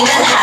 우리는